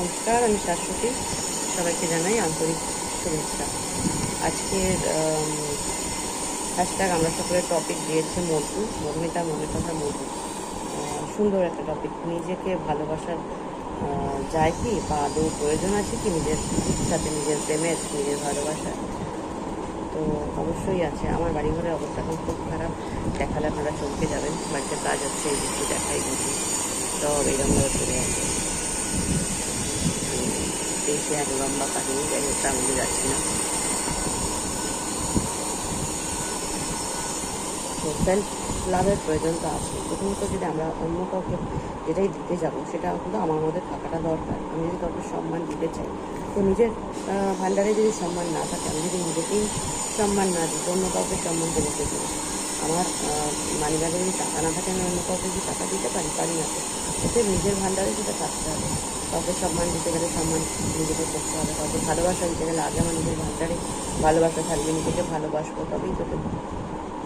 নমস্কার, আমি শাশ্বতী। সবাইকে জানাই আন্তরিক শুভেচ্ছা। আজকের হ্যাশট্যাগ আমরা সকলের টপিক দিয়েছে মধু, মধুমিতা মনে কথা মধু সুন্দর একটা টপিক নিজেকে ভালোবাসার যায় কি বা আদৌ প্রয়োজন আছে কি? নিজের সাথে নিজের প্রেমের, নিজের ভালোবাসা তো অবশ্যই আছে। আমার বাড়ি ঘরের অবস্থা এখন খুব খারাপ। দেখালে আপনারা চমকে যাবেন। বাড়িতে কাজ হচ্ছে এই একটু দেখাই বুঝি সব এরকমভাবে চলে আসে। দেশে এক লম্বা কাহিনী যাই হোক মধ্যে যাচ্ছি না তো লাভের প্রয়োজন তো আছে প্রথমত যদি আমরা অন্য কাউকে যেটাই দিতে যাব সেটা কিন্তু আমার মধ্যে থাকাটা দরকার আমি যদি কাউকে সম্মান দিতে চাই তো নিজের আহ, ভাণ্ডারে যদি সম্মান না থাকে আমি যদি নিজেকেই সম্মান না দিই অন্য কাউকে সম্মান দেবো? আমার মানি ব্যাগে যদি টাকা না থাকে, আমি অন্য কাউকে কি টাকা দিতে পারি? পারি না ওতে নিজের ভান্ডারে সেটা থাকতে হবে। কাউকে সম্মান দিতে গেলে সম্মান নিজেকে করতে হবে। কাউকে ভালোবাসা দিতে গেলে আগে আমার নিজের ভান্ডারে ভালোবাসা থাকবে, নিজেকে ভালোবাসবো তবেই তো।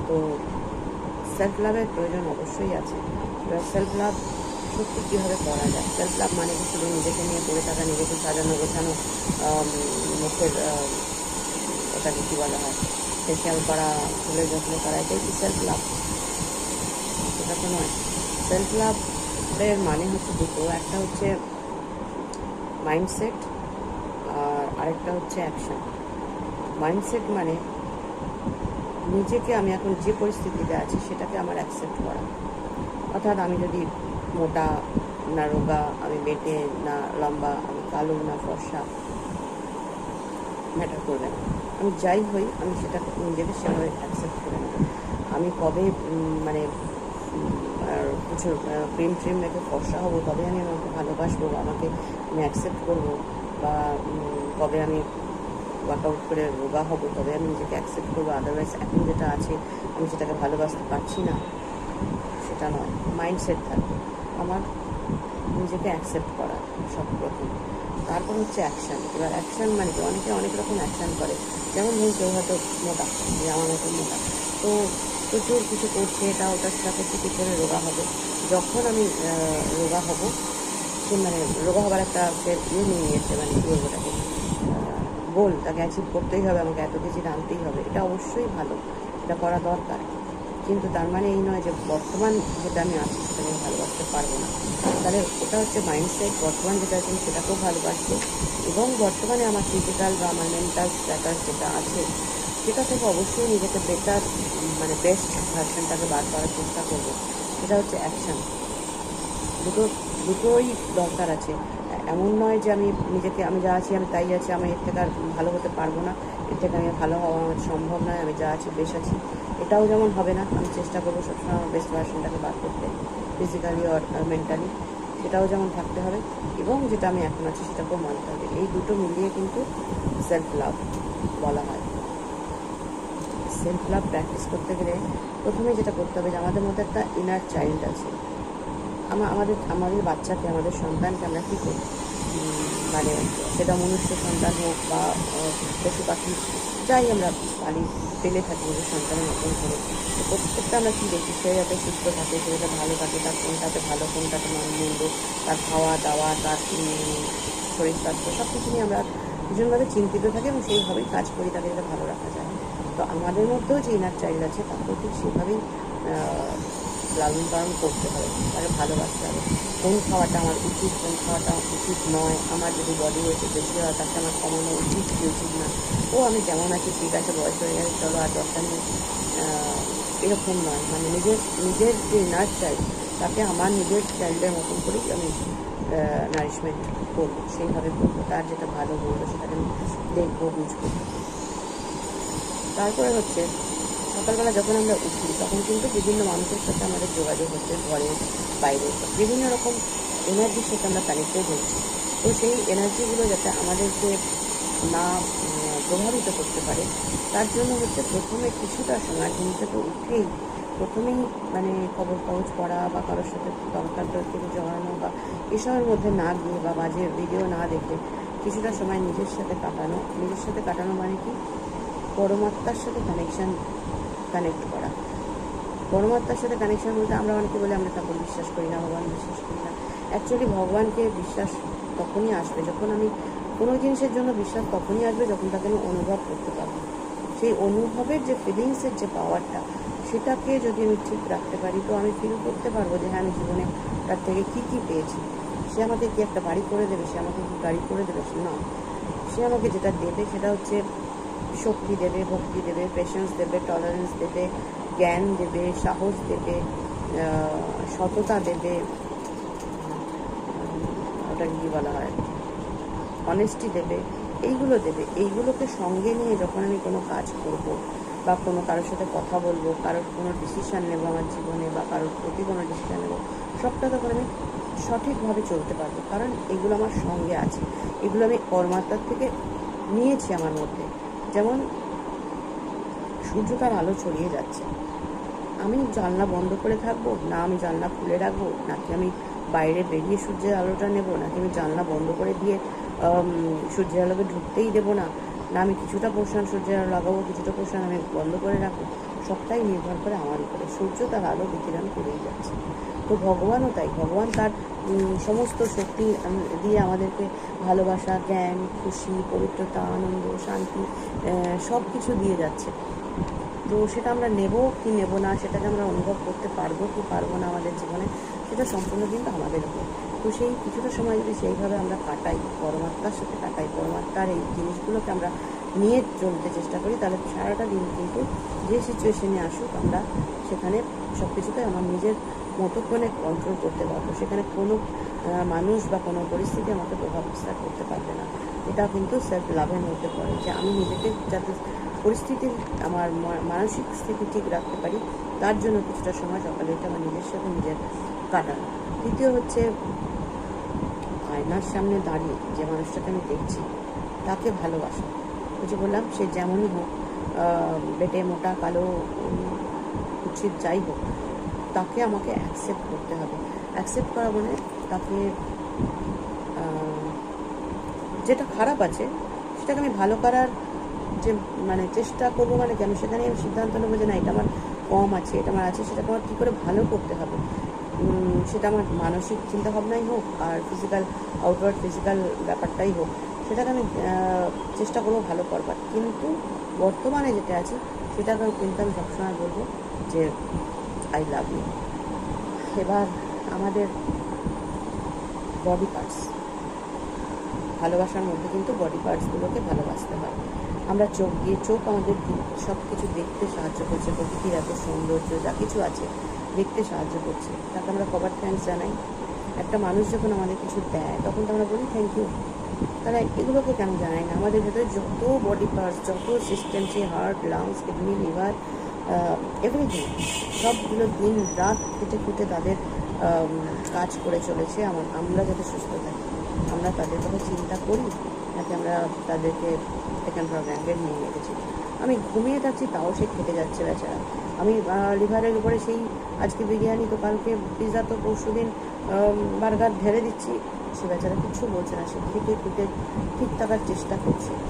তো সেলফ লাভের প্রয়োজন অবশ্যই আছে। এবার সেলফ লাভ সত্যি কীভাবে করা যায়? সেলফ লাভ মানে কি শুধু নিজেকে নিয়ে পড়ে থাকা, নিজেকে সাজানো, গোছানো মুখের ওটাকে কী বলা হয়? ফেসিয়াল করা চুলের যত্ন করা, এটাই কি সেলফ লাভ সেটা তো নয়। সেলফ লাভের মানে হচ্ছে দুটো, একটা হচ্ছে মাইন্ডসেট আর আরেকটা হচ্ছে অ্যাকশন মাইন্ডসেট মানে নিজেকে আমি এখন যে পরিস্থিতিতে আছি, সেটাকে আমার অ্যাকসেপ্ট করা। অর্থাৎ আমি যদি মোটা না রোগা, আমি বেটে না লম্বা, আমি কালো না ফর্সা ম্যাটার করবে না। আমি যাই হই, আমি সেটা নিজেকে সেভাবে অ্যাকসেপ্ট করে নেব আমি কবে মানে কিছু প্রেম ট্রেম রেখে ফর্সা হব তবে আমি আমাকে ভালোবাসবো আমাকে আমি অ্যাকসেপ্ট করব বা কবে আমি ওয়ার্কআউট করে রোগা হব তবে আমি নিজেকে অ্যাকসেপ্ট করব। আদারওয়াইজ এখন যেটা আছে, আমি সেটাকে ভালোবাসতে পারছি না। সেটা নয় মাইন্ডসেট থাকবে। আমার নিজেকে অ্যাকসেপ্ট করা সব প্রথম তারপর হচ্ছে অ্যাকশান এবার অ্যাকশান মানে কি? অনেকে অনেক রকম অ্যাকশান করে। যেমন ধরুন কেউ হয়তো মোটা যে আমার মতো মোটা। তো প্রচুর কিছু করছে, এটা ওটা সেটা করছে কী করে রোগা হবে। যখন আমি রোগা হব, সে মানে রোগা হবার একটা সে ইয়ে নিয়ে নিয়েছে মানে কী বলব ওটাকে গোল তাকে অ্যাচিভ করতেই হবে, আমাকে এত কেজি আনতেই হবে। এটা অবশ্যই ভালো। এটা করা দরকার। কিন্তু তার মানে এই নয় যে বর্তমান যেটা আমি আছি সেটাকে আমি ভালোবাসতে পারব না। তাহলে ওটা হচ্ছে মাইন্ডসেট বর্তমান যেটা আছে সেটাকেও ভালোবাসবো। এবং বর্তমানে আমার ফিজিক্যাল বা আমার মেন্টাল স্ট্যাটাস যেটা আছে, সেটা থেকে অবশ্যই নিজেকে বেটার মানে বেস্ট ভার্সনটাকে বার করার চেষ্টা করব। সেটা হচ্ছে অ্যাকশন দুটো, দুটোই দরকার আছে। এমন নয় যে আমি নিজেকে, আমি যা আছি, আমি তাই আছি, আমি এর থেকে আর ভালো হতে পারব না। এর থেকে আমি ভালো হওয়া আমার সম্ভব নয়, আমি যা আছি, বেশ আছি। এটাও যেমন হবে না, আমি চেষ্টা করব সবসময় বেস্ট ভার্সনটাকে বার করতে ফিজিক্যালি আর মেন্টালি সেটাও যেমন থাকতে হবে। এবং যেটা আমি এখন আছি সেটাকেও মানতে হবে। এই দুটো মিলিয়ে কিন্তু সেলফ লাভ বলা হয়। সেলফ লাভ প্র্যাকটিস করতে গেলে প্রথমে যেটা করতে হবে যে আমাদের মধ্যে একটা ইনার চাইল্ড আছে। আমা, আমাদের আমাদের বাচ্চাকে, আমাদের সন্তানকে আমরা কী করি? মানে সেটা মনুষ্য সন্তান হোক বা পশু পাখি যাই আমরা পালি পেলে থাকি নিজের সন্তানের মতন করে। তো প্রত্যেকটা আমরা কী দেখি? সে যাতে সুস্থ থাকে, সে যাতে ভালো থাকে, তার কোনটাতে ভালো, কোনটাতে মন্দ, তার খাওয়া, দাওয়া, তার শরীর স্বাস্থ্য সব কিছু নিয়ে আমরা ভীষণভাবে চিন্তিত থাকি এবং সেইভাবেই কাজ করি তাকে যাতে ভালো রাখা যায়। তো আমাদের মধ্যেও যে ইনার চাইল্ড আছে তাকেও ঠিক সেভাবেই লালন পালন করতে হবে তাকে ভালোবাসতে হবে। কোন খাওয়াটা আমার উচিত কোন খাওয়াটা আমার উচিত নয়। আমার যদি বডি ওয়েটে বেশি হয়, তাকে আমার কমানো উচিত কি উচিত না? ও আমি যেমন আছি, ঠিক আছে, বয়স হয়ে গেছে, চলো আর দরকার নেই এরকম নয়। মানে নিজের নিজের যে নার্স চাইল্ড তাকে আমার নিজের চাইল্ডের মতন করেই আমি নারিশমেন্ট করব, সেইভাবে করব। তার যেটা ভালো বলব, সেটাকে আমি দেখব, বুঝব। তারপরে হচ্ছে সকালবেলা যখন আমরা উঠি, তখন কিন্তু বিভিন্ন মানুষের সাথে আমাদের যোগাযোগ হচ্ছে ঘরে বাইরে। বিভিন্ন রকম এনার্জির সাথে আমরা কানেক্টেড হচ্ছি। তো সেই এনার্জিগুলো যাতে আমাদেরকে না প্রভাবিত করতে পারে, তার জন্য হচ্ছে প্রথমে কিছুটা সময় ঘুম থেকে উঠেই প্রথমেই মানে খবর কাগজ পড়া বা কারোর সাথে দরকার থেকে জড়ানো বা এসবের মধ্যে না গিয়ে বা বাজে ভিডিও না দেখে কিছুটা সময় নিজের সাথে কাটানো। নিজের সাথে কাটানো মানে কি? পরমাত্মার সাথে কানেকশন কানেক্ট করা। পরমাত্মার সাথে কানেকশন বলতে আমরা অনেকে বলে, আমরা ঠাকুর বিশ্বাস করি না, ভগবান বিশ্বাস করি না। অ্যাকচুয়ালি ভগবানকে বিশ্বাস তখনই আসবে যখন আমি কোনো জিনিসের জন্য বিশ্বাস তখনই আসবে যখন তাকে আমি অনুভব করতে পারব। সেই অনুভবের যে ফিলিংসের যে পাওয়ারটা সেটাকে যদি আমি ঠিক রাখতে পারি, তো আমি ফিল করতে পারব যে হ্যাঁ আমি জীবনে তার থেকে কী কী পেয়েছি। সে আমাকে কি একটা বাড়ি করে দেবে, সে আমাকে কি গাড়ি করে দেবে? সে না। সে আমাকে যেটা দেবে সেটা হচ্ছে শক্তি দেবে, ভক্তি দেবে পেশেন্স দেবে টলারেন্স দেবে, জ্ঞান দেবে, সাহস দেবে সততা দেবে ওটা কি বলা হয়? অনেস্টি দেবে, এইগুলো দেবে। এইগুলোকে সঙ্গে নিয়ে যখন আমি কোনো কাজ করব বা কোনো কারোর সাথে কথা বলব, কারোর কোনো ডিসিশান নেব আমার জীবনে বা কারোর প্রতি কোনো ডিসিশান নেব, সবটা তখন আমি সঠিকভাবে চলতে পারব। কারণ এগুলো আমার সঙ্গে আছে। এগুলো আমি পরমাত্মার থেকে নিয়েছি আমার মধ্যে। সূর্য তার আলো ছড়িয়ে যাচ্ছে। আমি জানলা বন্ধ করে থাকব, না আমি জানলা খুলে রাখব, নাকি আমি বাইরে বেরিয়ে সূর্যের আলোটা নেব, নাকি আমি জানলা বন্ধ করে দিয়ে সূর্যের আলোকে ঢুকতেই দেবো না? না, আমি কিছুটা পোর্শন সূর্যের আলো লাগাবো, কিছুটা পোর্শন আমি বন্ধ করে রাখব। সবটাই নির্ভর করে আমার উপরে সূর্য তার আলো বিকিরণ করেই যাচ্ছে। তো ভগবানও তাই। ভগবান তার সমস্ত শক্তি দিয়ে আমাদেরকে ভালোবাসা, জ্ঞান, খুশি, পবিত্রতা, আনন্দ, শান্তি সব কিছু দিয়ে যাচ্ছে। তো সেটা আমরা নেব কি নেব না, সেটাকে আমরা অনুভব করতে পারব কি পারব না আমাদের জীবনে, সেটা সম্পূর্ণ কিন্তু আমাদের উপর। তো সেই কিছুটা সময় যদি সেইভাবে আমরা কাটাই, পরমাত্মার সাথে কাটাই, পরমাত্মার এই জিনিসগুলোকে আমরা নিয়ে চলতে চেষ্টা করি, তাহলে সারাটা দিন কিন্তু যে সিচুয়েশনে আসুক, আমরা সেখানে সব কিছুকে আমার নিজের মতো করে কন্ট্রোল করতে পারব? সেখানে কোনো মানুষ বা কোনো পরিস্থিতি আমাকে প্রভাব বিস্তার করতে পারবে না। এটা কিন্তু সেলফ লাভের মধ্যে পড়ে যে আমি নিজেকে যাতে পরিস্থিতি আমার মানসিক স্থিতি ঠিক রাখতে পারি, তার জন্য কিছুটা সময় সকালে উঠে আমার নিজের সাথে নিজের কাটানো। তৃতীয় হচ্ছে, আয়নার সামনে দাঁড়িয়ে যে মানুষটাকে আমি দেখছি, তাকে ভালোবাসা। যে বললাম, সে যেমনই হোক বেটে, মোটা, কালো উচিত যাই হোক তাকে আমাকে অ্যাকসেপ্ট করতে হবে। অ্যাকসেপ্ট করা মানে তাকে যেটা খারাপ আছে, সেটাকে আমি ভালো করার যে মানে চেষ্টা করব মানে কেন সেখানে আমি সিদ্ধান্ত নেব যে না, এটা আমার কম আছে, এটা আমার আছে, সেটাকে আমার কী করে ভালো করতে হবে? সেটা আমার মানসিক চিন্তাভাবনাই হোক আর ফিজিক্যাল আউটওয়ার্ড ফিজিক্যাল ব্যাপারটাই হোক, সেটাকে আমি চেষ্টা করব ভালো করবার। কিন্তু বর্তমানে যেটা আছে সেটাকে কিন্তু আমি সবসময় বলব যে আই লাভ ইউ এবার আমাদের বডি পার্টস ভালোবাসার মধ্যে কিন্তু বডি পার্টসগুলোকে ভালোবাসতে হয়। আমরা চোখ দিয়ে চোখ আমাদের সব কিছু দেখতে সাহায্য করছে প্রকৃতির এত সৌন্দর্য, যা কিছু আছে দেখতে সাহায্য করছে। তাকে আমরা কভার থ্যাঙ্কস জানাই। একটা মানুষ যখন আমাদের কিছু দেয়, তখন তো আমরা বলি থ্যাংক ইউ তারা এগুলোকে কেন জানাই না? আমাদের ভেতরে যত বডি পার্টস যত সিস্টেম সেই heart lungs kidney liver everything সবগুলো দিন রাত খেটে খুঁটে তাদের কাজ করে চলেছে। আমার- আমরা যাতে সুস্থ থাকি, আমরা তাদের কথা চিন্তা করি, নাকি আমরা তাদেরকে সেকেন্ড ফর নিয়ে রেখেছি আমি ঘুমিয়ে যাচ্ছি, তাও সে খেটে যাচ্ছে বেচারা। আমি লিভারের উপরে সেই আজকে বিরিয়ানি তো কালকে পিৎজা তো পরশু দিন বার্গার ঢেলে দিচ্ছি। সে বেচারা কিছু বলছে না, সে খেটে খুঁটে ঠিক থাকার চেষ্টা করছে।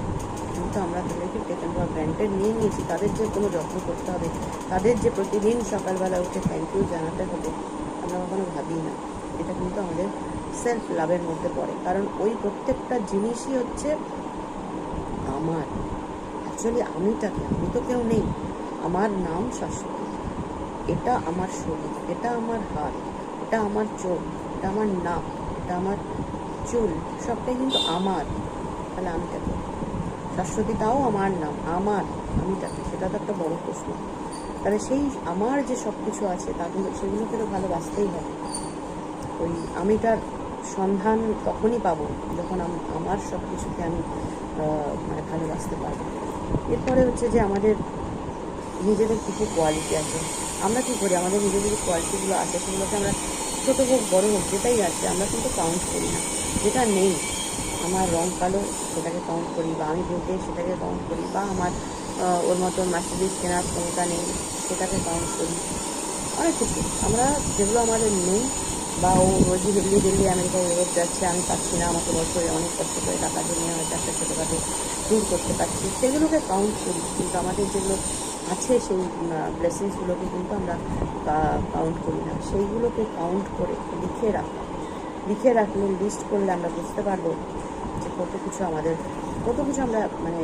কিন্তু আমরা তাদেরকে টেকেন ফর গ্র্যান্টেড নিয়ে নিয়েছি। তাদের যে কোনো যত্ন করতে হবে। তাদের যে প্রতিদিন সকালবেলা উঠে থ্যাংক ইউ জানাতে হবে, আমরা কখনো ভাবি না। এটা কিন্তু আমাদের সেলফ লাভের মধ্যে পড়ে। কারণ ওই প্রত্যেকটা জিনিসই হচ্ছে আমার। অ্যাকচুয়ালি আমিটাকে আমি তো কেউ নেই। আমার নাম শাশ্বতী। এটা আমার শরীর, এটা আমার হাত এটা আমার চোখ, এটা আমার নাক, এটা আমার চুল, সবটাই কিন্তু আমার। তাহলে আমিটাকে শাশ্বতীটাও আমার নাম, আমার আমিটাকে সেটা তো একটা বড় প্রশ্ন। তাহলে সেই আমার যে সব কিছু আছে, তাগুলো সেগুলোকে তো ভালোবাসতেই হবে। ওই আমিটার সন্ধান তখনই পাবো যখন আম- আমার সব কিছুকে আমি মানে ভালোবাসতে পারব। এরপরে হচ্ছে যে আমাদের নিজেদের কিছু কোয়ালিটি আছে। আমরা কী করি? আমাদের নিজেদের যে কোয়ালিটিগুলো আছে, সেগুলোকে আমরা ছোটো হোক, বড়ো হোক, যেটাই আছে, আমরা কিন্তু কাউন্ট করি না। যেটা নেই আমার রং কালো, সেটাকে কাউন্ট করি বা আমি ভোটে সেটাকে কাউন্ট করি বা আমার ওর মতন মার্সিডিস কেনার ক্ষমতা নেই, সেটাকে কাউন্ট করি। অনেক কিছু। আমরা যেগুলো আমাদের নেই বা ও রোজই দিল্লি দিল্লি আমেরিকা ইউরোপ যাচ্ছে, আমি পাচ্ছি না, আমাকে বছরে অনেক কষ্ট করে টাকা জমিয়ে হয়তো একটা ছোটোখাটো ট্যুর করতে পারছি, সেগুলোকে কাউন্ট করি। কিন্তু আমাদের যেগুলো আছে সেই ব্লেসিংসগুলোকে কিন্তু আমরা কাউন্ট করি না। সেইগুলোকে কাউন্ট করে লিখে রাখা। লিখে রাখলে লিস্ট করলে আমরা বুঝতে পারব কত কিছু আমাদের, কত কিছু আমরা মানে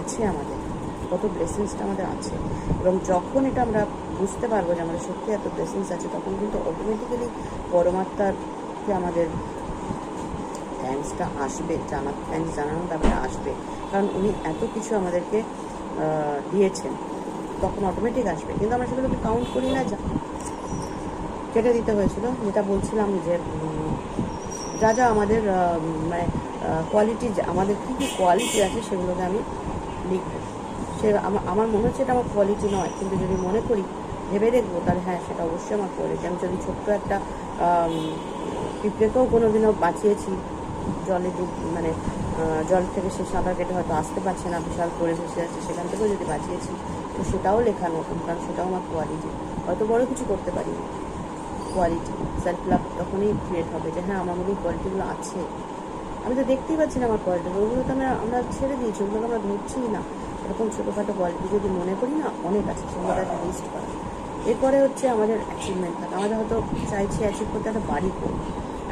আছে আমাদের, কত ব্লেসিংসটা আমাদের আছে। এবং যখন এটা আমরা বুঝতে পারব যে আমাদের সত্যি এত ব্লেসিংস আছে, তখন কিন্তু অটোমেটিক্যালি পরমাত্মাকে আমাদের থ্যাঙ্কসটা আসবে, জানা থ্যাঙ্কস জানানোর ব্যাপারে আসবে। কারণ উনি এত কিছু আমাদেরকে দিয়েছেন, তখন অটোমেটিক আসবে। কিন্তু আমরা সেগুলোকে কাউন্ট করি না, যা কেটে দিতে হয়েছিল। যেটা বলছিলাম যে যা যা আমাদের মানে কোয়ালিটি আমাদের কী কী কোয়ালিটি আছে সেগুলোকে আমি লিখব। সে আমার মনে হচ্ছে এটা আমার কোয়ালিটি নয়, কিন্তু যদি মনে করি, ভেবে দেখব, তাহলে হ্যাঁ সেটা অবশ্যই আমার কোয়ালিটি আমি যদি ছোট্ট একটা পিঁপড়েকেও কোনো দিনও বাঁচিয়েছি, জলে ডুব মানে জল থেকে সে সাঁতার কেটে হয়তো আসতে পারছে না, বিশাল করে ভেসে যাচ্ছে, সেখান থেকেও যদি বাঁচিয়েছি, তো সেটাও লেখা নতুন, কারণ সেটাও আমার কোয়ালিটি হয়তো বড় কিছু করতে পারিনি। কোয়ালিটি সেলফ লাভ তখনই ক্রিয়েট হবে যে হ্যাঁ আমার মধ্যে কোয়ালিটিগুলো আছে। আমি তো দেখতেই পাচ্ছি না আমার কোয়ালিটি ওগুলো তো আমরা আমরা ছেড়ে দিয়েছি, ওগুলোকে আমরা ধরছিই না। এরকম ছোটোখাটো কোয়ালিটি যদি মনে করি না, অনেক আছে, সেগুলোকে একটা লিস্ট করা। এরপরে হচ্ছে আমাদের অ্যাচিভমেন্ট থাকে। আমাদের হয়তো চাইছি অ্যাচিভ করতে একটা বাড়ি করব,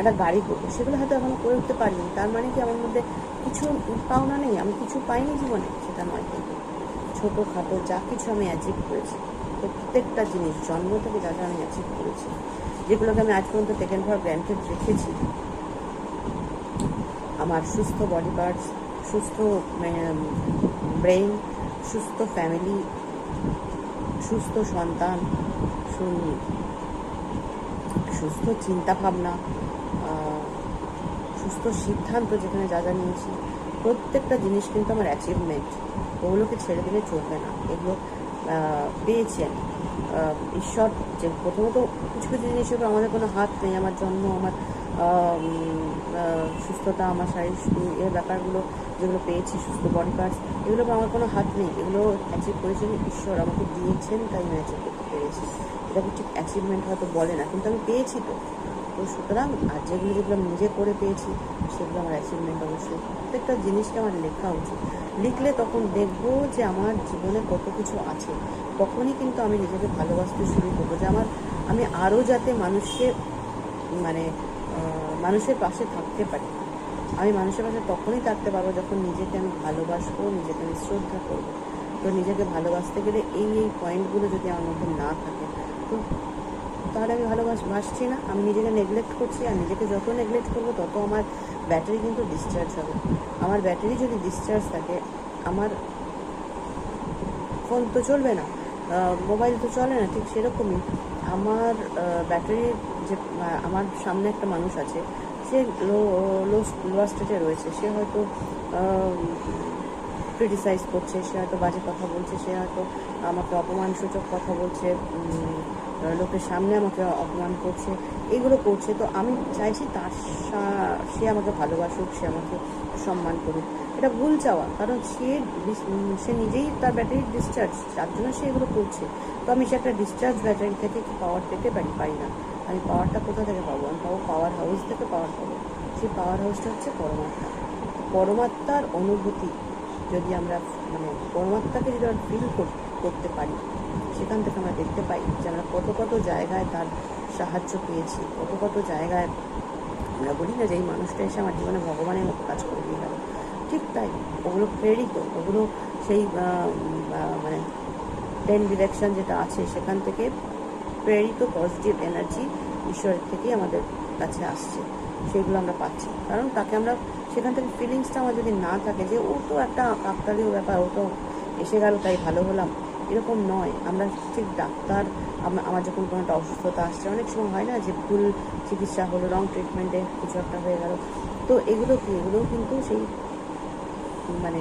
একটা গাড়ি করব। সেগুলো হয়তো এখনও করে উঠতে পারিনি। তার মানে কি আমার মধ্যে কিছু পাওনা নেই, আমি কিছু পাইনি জীবনে, সেটা নয় কিন্তু। ছোটো খাটো যা কিছু আমি অ্যাচিভ করেছি, প্রত্যেকটা জিনিস, জন্ম থেকে যা যা আমি অ্যাচিভ করেছি যেগুলোকে আমি আজ পর্যন্ত টেকেন ফর গ্র্যান্টেড রেখেছি। আমার সুস্থ বডি পার্টস সুস্থ ব্রেইন সুস্থ ফ্যামিলি সুস্থ সন্তান সুন- সুস্থ চিন্তাভাবনা আহ, সুস্থ সিদ্ধান্ত যেখানে যা যা নিয়েছি প্রত্যেকটা জিনিস কিন্তু আমার অ্যাচিভমেন্ট ওগুলোকে ছেড়ে দিলে চলবে না। এগুলো আহ, পেয়েছি আমি আহ, ঈশ্বর যে প্রথমত কিছু কিছু জিনিসের উপর আমাদের কোনো হাত নেই। আমার জন্ম আমার সুস্থতা আমার শারীরিক এর ব্যাপারগুলো যেগুলো পেয়েছি সুস্থ বডি পার্টস উপর আমার কোনো হাত নেই। এগুলো অ্যাচিভ করেছেন ঈশ্বর আমাকে দিয়েছেন তাই আমি অ্যাচিভ করতে পেরেছি। এটাকে ঠিক অ্যাচিভমেন্ট হয়তো বলে না কিন্তু আমি পেয়েছি তো। তো সুতরাং আর যেগুলো যেগুলো নিজে করে পেয়েছি, সেগুলো আমার অ্যাচিভমেন্ট অবশ্যই। প্রত্যেকটা জিনিসকে আমার লেখা উচিত। লিখলে তখন দেখব যে আমার জীবনে কত কিছু আছে। তখনই কিন্তু আমি নিজেকে ভালোবাসতে শুরু করব যে আমার, আমি আরও যাতে মানুষকে মানে মানুষের পাশে থাকতে পারি। আমি মানুষের পাশে তখনই থাকতে পারব যখন নিজেকে আমি ভালোবাসবো, নিজেকে আমি শ্রদ্ধা করব। তো নিজেকে ভালোবাসতে গেলে এই এই পয়েন্টগুলো যদি আমার মধ্যে না থাকে, তো তাহলে আমি ভালোবাস বাসছি না, আমি নিজেকে নেগলেক্ট করছি আর নিজেকে যত নেগলেক্ট করব তত আমার ব্যাটারি কিন্তু ডিসচার্জ হবে। আমার ব্যাটারি যদি ডিসচার্জ থাকে, আমার ফোন তো চলবে না মোবাইল তো চলে না, ঠিক সেরকমই আমার ব্যাটারির যে আমার সামনে একটা মানুষ আছে, সে লো লো লোয়ার স্টেজে রয়েছে, সে হয়তো ক্রিটিসাইজ করছে, সে হয়তো বাজে কথা বলছে, সে হয়তো আমাকে অপমানসূচক কথা বলছে লোকের সামনে আমাকে অপমান করছে, এগুলো করছে। তো আমি চাইছি তার সে আমাকে ভালোবাসুক, সে আমাকে সম্মান করুক। এটা ভুল চাওয়া, কারণ সে সে নিজেই তার ব্যাটারি ডিসচার্জ তার জন্য সে এগুলো করছে। তো আমি সে একটা ডিসচার্জ ব্যাটারি থেকে কি পাওয়ার পেতে পারি? পারি না। আমি পাওয়ারটা কোথা থেকে পাবো? আমি পাবো পাওয়ার হাউস থেকে পাওয়ার পাবো। সেই পাওয়ার হাউসটা হচ্ছে পরমাত্মা। পরমাত্মার অনুভূতি। যদি আমরা মানে পরমাত্মাকে যদি আমরা ফিল করতে পারি, সেখান থেকে আমরা দেখতে পাই যে আমরা কত কত জায়গায় তার সাহায্য পেয়েছি, কত কত জায়গায় আমরা বলি না যে এই মানুষটা এসে আমার জীবনে ভগবানের মতো কাজ করে দিয়ে গেল। ঠিক তাই, ওগুলো প্রেরিত, ওগুলো সেই মানে টেন ডিরেকশন যেটা আছে, সেখান থেকে প্রেরিত পজিটিভ এনার্জি ঈশ্বরের থেকেই আমাদের কাছে আসছে। সেগুলো আমরা পাচ্ছি। কারণ তাকে আমরা সেখান থেকে ফিলিংসটা আমার যদি না থাকে যে ও তো একটা কাকতালীয় ব্যাপার, ও তো এসে গেল তাই ভালো হলাম, এরকম নয়। আমরা ঠিক ডাক্তার আমার যখন কোনো একটা অসুস্থতা আসছে, অনেক সময় হয় না যে ভুল চিকিৎসা হলো রং ট্রিটমেন্টে কিছু একটা হয়ে গেল। তো এগুলো কি? এগুলোও কিন্তু সেই মানে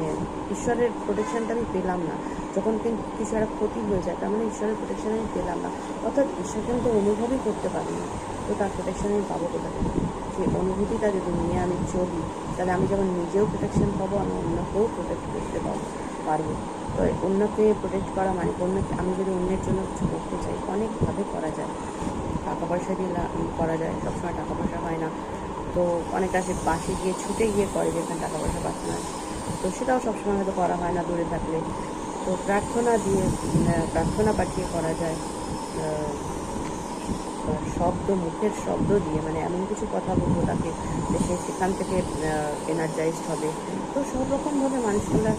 ঈশ্বরের প্রোটেকশনটা আমি পেলাম না। যখন কিন্তু কিছু একটা ক্ষতি হয়ে যায়, তার মানে ঈশ্বরের প্রোটেকশন আমি পেলাম না। অর্থাৎ ঈশ্বরকে আমি তো অনুভবই করতে পারি না। তো তার আমি পাবো কোথা থেকে সেই অনুভূতিটা যদি নিয়ে আমি চলি, তাহলে আমি যেমন নিজেও প্রোটেকশন পাবো, আমি অন্যকেও প্রোটেক্ট করতে পারব পারব। তো অন্যকে প্রোটেক্ট করা মানে অন্যকে, আমি যদি অন্যের জন্য কিছু করতে চাই, অনেকভাবে করা যায়। টাকা পয়সা দিয়ে করা যায়। সবসময় টাকা পয়সা হয় না। তো অনেক আছে পাশে গিয়ে, ছুটে গিয়ে করে যেখানে টাকা পয়সা পাচ্ছে না তো সেটাও সবসময় হয়তো করা হয় না দূরে থাকলে। তো প্রার্থনা দিয়ে প্রার্থনা পাঠিয়ে করা যায়। শব্দ, মুখের শব্দ দিয়ে মানে এমন কিছু কথা বলব তাকে সে সেখান থেকে এনার্জাইজড হবে। তো সব রকমভাবে মানুষগুলা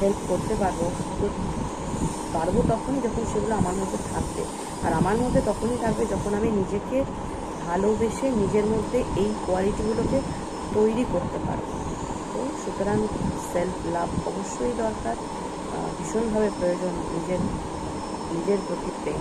হেল্প করতে পারব। তো পারব তখনই যখন সেগুলো আমার মধ্যে থাকবে। আর আমার মধ্যে তখনই থাকবে যখন আমি নিজেকে ভালোবেসে নিজের মধ্যে এই কোয়ালিটিগুলোকে তৈরি করতে পারব। তো সুতরাং সেলফ লাভ অবশ্যই দরকার। ভীষণভাবে প্রয়োজন নিজের নিজের প্রতি প্রেম।